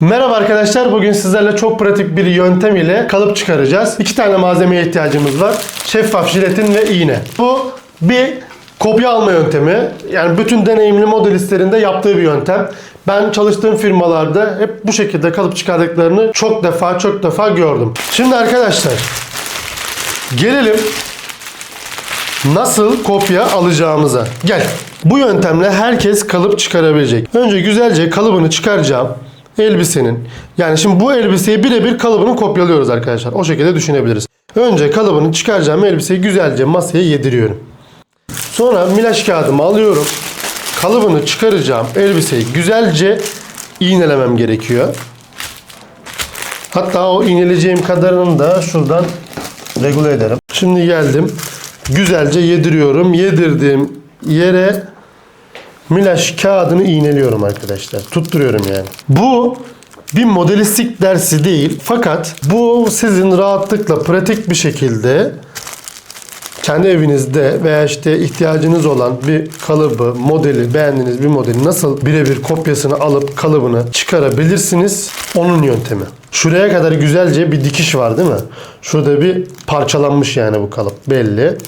Merhaba arkadaşlar. Bugün sizlerle çok pratik bir yöntem ile kalıp çıkaracağız. İki tane malzemeye ihtiyacımız var. Şeffaf jiletin ve iğne. Bu bir kopya alma yöntemi. Yani bütün deneyimli modelistlerin de yaptığı bir yöntem. Ben çalıştığım firmalarda hep bu şekilde kalıp çıkardıklarını çok defa çok defa gördüm. Şimdi arkadaşlar gelelim nasıl kopya alacağımıza. Gel. Bu yöntemle herkes kalıp çıkarabilecek. Önce güzelce kalıbını çıkaracağım. Elbisenin. Yani şimdi bu elbiseyi birebir kalıbını kopyalıyoruz arkadaşlar. O şekilde düşünebiliriz. Önce kalıbını çıkaracağım elbiseyi güzelce masaya yediriyorum. Sonra milaş kağıdımı alıyorum. Kalıbını çıkaracağım elbiseyi güzelce iğnelemem gerekiyor. Hatta o iğneleyeceğim kadarını da şuradan regüle ederim. Şimdi geldim. Güzelce yediriyorum. Yedirdiğim yere milaş kağıdını iğneliyorum arkadaşlar. Tutturuyorum yani. Bu bir modelistik dersi değil. Fakat bu sizin rahatlıkla pratik bir şekilde kendi evinizde veya işte ihtiyacınız olan bir kalıbı, modeli, beğendiğiniz bir modeli nasıl birebir kopyasını alıp kalıbını çıkarabilirsiniz? Onun yöntemi. Şuraya kadar güzelce bir dikiş var değil mi? Şurada bir parçalanmış yani bu kalıp belli.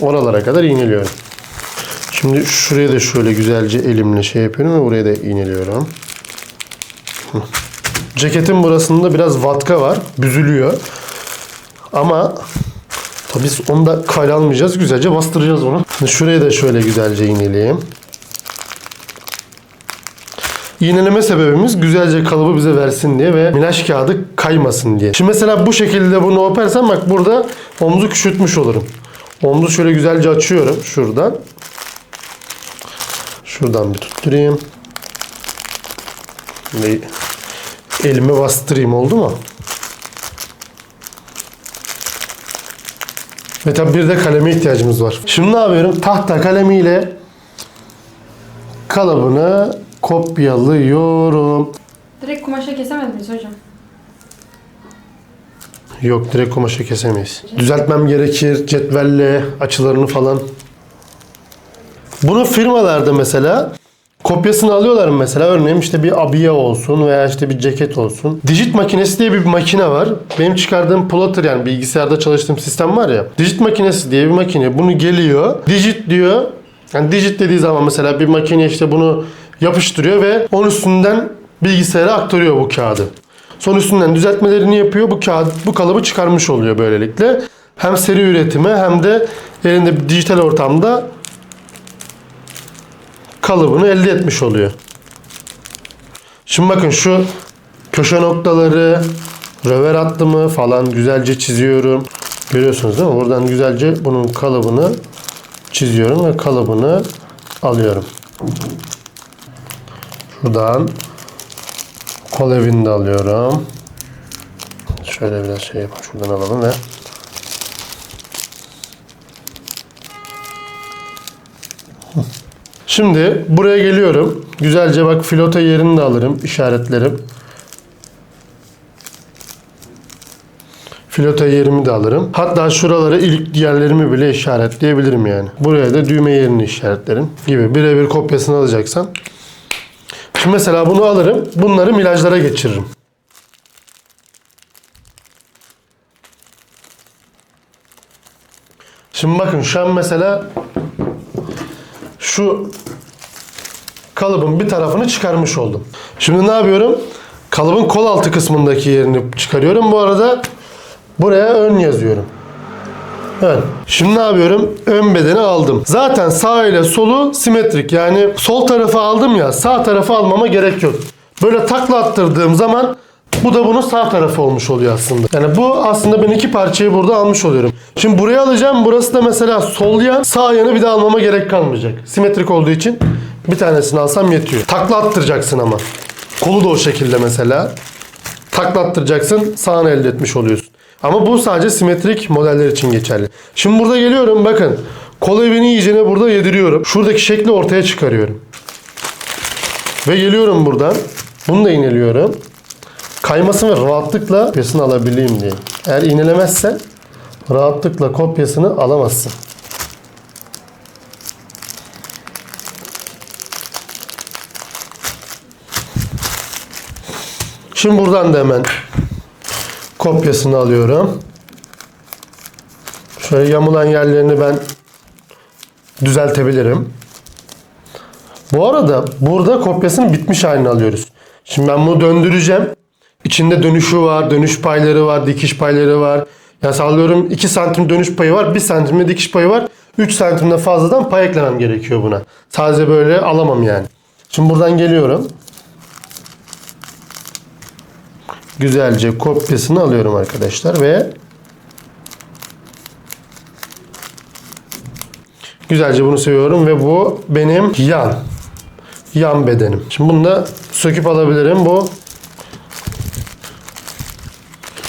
Oralara kadar iğneliyorum. Şimdi şuraya da şöyle güzelce elimle şey yapıyorum ve buraya da iğneliyorum. Ceketin burasında biraz vatka var. Büzülüyor. Ama tabii biz onu da kale almayacağız. Güzelce bastıracağız onu. Şimdi şuraya da şöyle güzelce iğneleyeyim. İğneleme sebebimiz güzelce kalıbı bize versin diye ve milaş kağıdı kaymasın diye. Şimdi mesela bu şekilde bunu öpersem bak burada omuzu küçültmüş olurum. Omuzu şöyle güzelce açıyorum şuradan. Şuradan bir tutturayım. Ve elime bastırayım oldu mu? Ve tabi bir de kaleme ihtiyacımız var. Şimdi ne yapıyorum? Tahta kalemiyle kalıbını kopyalıyorum. Direkt kumaşa kesemediniz hocam. Yok direkt kumaşı kesemeyiz. Düzeltmem gerekir cetvelle açılarını falan. Bunu firmalarda mesela kopyasını alıyorlar mesela örneğin işte bir abiye olsun veya işte bir ceket olsun. Digit makinesi diye bir makine var. Benim çıkardığım plotter yani bilgisayarda çalıştığım sistem var ya. Digit makinesi diye bir makine. Bunu geliyor. Digit diyor. Yani digit dediği zaman mesela bir makine işte bunu yapıştırıyor ve onun üstünden bilgisayara aktarıyor bu kağıdı. Son üstünden düzeltmelerini yapıyor. Bu kağıt, bu kalıbı çıkarmış oluyor böylelikle. Hem seri üretime hem de elinde dijital ortamda kalıbını elde etmiş oluyor. Şimdi bakın şu köşe noktaları, röver hattımı falan güzelce çiziyorum. Görüyorsunuz değil mi? Buradan güzelce bunun kalıbını çiziyorum ve kalıbını alıyorum. Şuradan kol evini de alıyorum. Şöyle biraz şey yapalım. Şuradan alalım ve Şimdi buraya geliyorum. Güzelce bak filota yerini de alırım. işaretlerim. Filota yerimi de alırım. Hatta şuralara ilk yerlerimi bile işaretleyebilirim yani. Buraya da düğme yerini işaretlerim gibi. Birebir kopyasını alacaksan. Şimdi mesela bunu alırım. Bunları milajlara geçiririm. Şimdi bakın şu an mesela şu kalıbın bir tarafını çıkarmış oldum. Şimdi ne yapıyorum? Kalıbın kol altı kısmındaki yerini çıkarıyorum. Bu arada buraya ön yazıyorum. Ön. Şimdi ne yapıyorum? Ön bedeni aldım. Zaten sağ ile solu simetrik. Yani sol tarafı aldım ya sağ tarafı almama gerek yok. Böyle takla attırdığım zaman bu da bunun sağ tarafı olmuş oluyor aslında. Yani bu aslında ben iki parçayı burada almış oluyorum. Şimdi buraya alacağım. Burası da mesela sol yan. Sağ yanı bir de almama gerek kalmayacak. Simetrik olduğu için bir tanesini alsam yetiyor. Takla attıracaksın ama. Kolu da o şekilde mesela. Takla attıracaksın. Sağını elde etmiş oluyorsun. Ama bu sadece simetrik modeller için geçerli. Şimdi burada geliyorum bakın. Kol evini iyicene burada yediriyorum. Şuradaki şekli ortaya çıkarıyorum. Ve geliyorum buradan. Bunu da iğneliyorum kaymasını rahatlıkla kopyasını alabileyim diye. Eğer iğnelemezsen rahatlıkla kopyasını alamazsın. Şimdi buradan da hemen kopyasını alıyorum. Şöyle yamulan yerlerini ben düzeltebilirim. Bu arada burada kopyasının bitmiş halini alıyoruz. Şimdi ben bunu döndüreceğim. İçinde dönüşü var, dönüş payları var, dikiş payları var. Ya sallıyorum 2 santim dönüş payı var, 1 santimde dikiş payı var. 3 santimde fazladan pay eklemem gerekiyor buna. Sadece böyle alamam yani. Şimdi buradan geliyorum. Güzelce kopyasını alıyorum arkadaşlar ve güzelce bunu seviyorum ve bu benim yan yan bedenim. Şimdi bunu da söküp alabilirim. Bu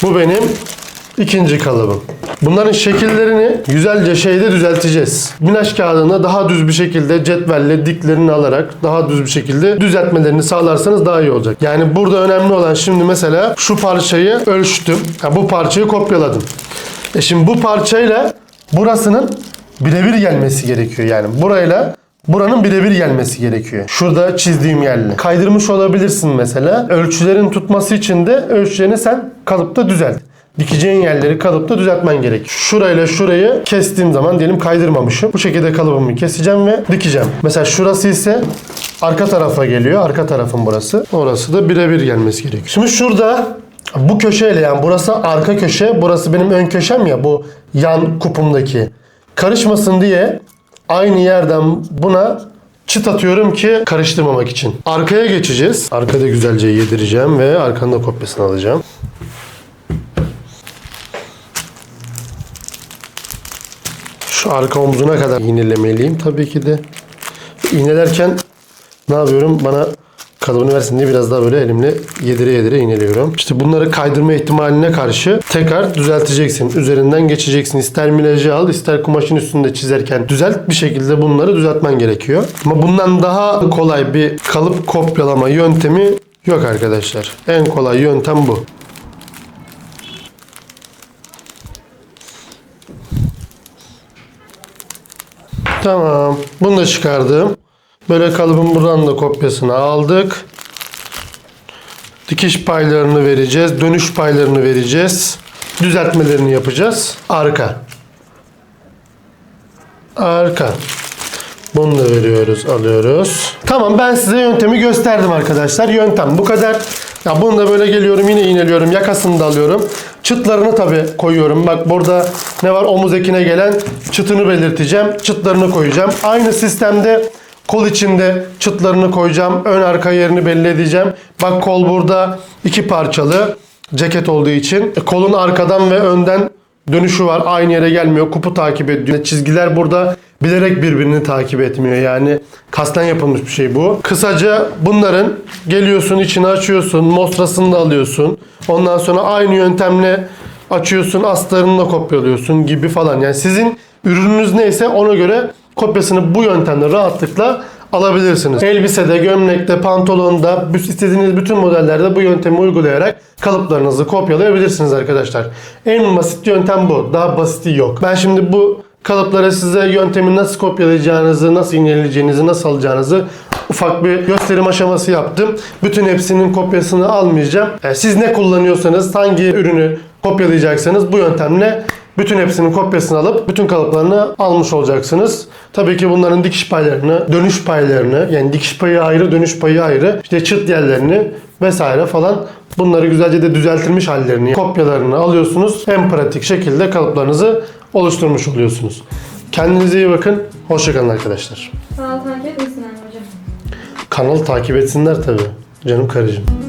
bu benim ikinci kalıbım. Bunların şekillerini güzelce şeyde düzelteceğiz. Minaş kağıdına daha düz bir şekilde cetvelle diklerini alarak daha düz bir şekilde düzeltmelerini sağlarsanız daha iyi olacak. Yani burada önemli olan şimdi mesela şu parçayı ölçtüm. Ha, bu parçayı kopyaladım. E şimdi bu parçayla burasının birebir gelmesi gerekiyor. Yani burayla Buranın birebir gelmesi gerekiyor. Şurada çizdiğim yerle. Kaydırmış olabilirsin mesela. Ölçülerin tutması için de ölçülerini sen kalıpta düzelt. Dikeceğin yerleri kalıpta düzeltmen gerek. Şurayla şurayı kestiğim zaman diyelim kaydırmamışım. Bu şekilde kalıbımı keseceğim ve dikeceğim. Mesela şurası ise arka tarafa geliyor. Arka tarafın burası. Orası da birebir gelmesi gerekiyor. Şimdi şurada bu köşeyle yani burası arka köşe, burası benim ön köşem ya bu yan kupumdaki. Karışmasın diye aynı yerden buna çıt atıyorum ki karıştırmamak için. Arkaya geçeceğiz. Arkada güzelce yedireceğim ve arkanın da kopyasını alacağım. Arka omzuna kadar iğnelemeliyim tabii ki de. İğnelerken ne yapıyorum? Bana kalıbını versin diye biraz daha böyle elimle yedire yedire iğneliyorum. İşte bunları kaydırma ihtimaline karşı tekrar düzelteceksin. Üzerinden geçeceksin. İster milajı al, ister kumaşın üstünde çizerken düzelt bir şekilde bunları düzeltmen gerekiyor. Ama bundan daha kolay bir kalıp kopyalama yöntemi yok arkadaşlar. En kolay yöntem bu. Tamam. Bunu da çıkardım. Böyle kalıbın buradan da kopyasını aldık. Dikiş paylarını vereceğiz. Dönüş paylarını vereceğiz. Düzeltmelerini yapacağız. Arka. Arka. Bunu da veriyoruz, alıyoruz. Tamam ben size yöntemi gösterdim arkadaşlar. Yöntem bu kadar. Ya bunu da böyle geliyorum yine iğneliyorum. Yakasını da alıyorum. Çıtlarını tabi koyuyorum. Bak burada ne var omuz ekine gelen çıtını belirteceğim. Çıtlarını koyacağım. Aynı sistemde kol içinde çıtlarını koyacağım. Ön arka yerini belli edeceğim. Bak kol burada iki parçalı ceket olduğu için. E, Kolun arkadan ve önden dönüşü var. Aynı yere gelmiyor. Kupu takip ediyor. Çizgiler burada bilerek birbirini takip etmiyor. Yani kasten yapılmış bir şey bu. Kısaca bunların geliyorsun içini açıyorsun. Mostrasını da alıyorsun. Ondan sonra aynı yöntemle açıyorsun. Astarını da kopyalıyorsun gibi falan. Yani sizin ürününüz neyse ona göre kopyasını bu yöntemle rahatlıkla alabilirsiniz. Elbisede, gömlekte, pantolonda, istediğiniz bütün modellerde bu yöntemi uygulayarak kalıplarınızı kopyalayabilirsiniz arkadaşlar. En basit yöntem bu. Daha basiti yok. Ben şimdi bu kalıplara size yöntemi nasıl kopyalayacağınızı, nasıl iğneleyeceğinizi, nasıl alacağınızı ufak bir gösterim aşaması yaptım. Bütün hepsinin kopyasını almayacağım. Yani siz ne kullanıyorsanız, hangi ürünü kopyalayacaksanız bu yöntemle bütün hepsinin kopyasını alıp bütün kalıplarını almış olacaksınız. Tabii ki bunların dikiş paylarını, dönüş paylarını yani dikiş payı ayrı, dönüş payı ayrı, işte çıt yerlerini vesaire falan bunları güzelce de düzeltilmiş hallerini, kopyalarını alıyorsunuz. En pratik şekilde kalıplarınızı oluşturmuş oluyorsunuz. Kendinize iyi bakın. Hoşçakalın arkadaşlar. Kanal takip etmesinler mi hocam? Kanalı takip etsinler tabii. Canım karıcığım.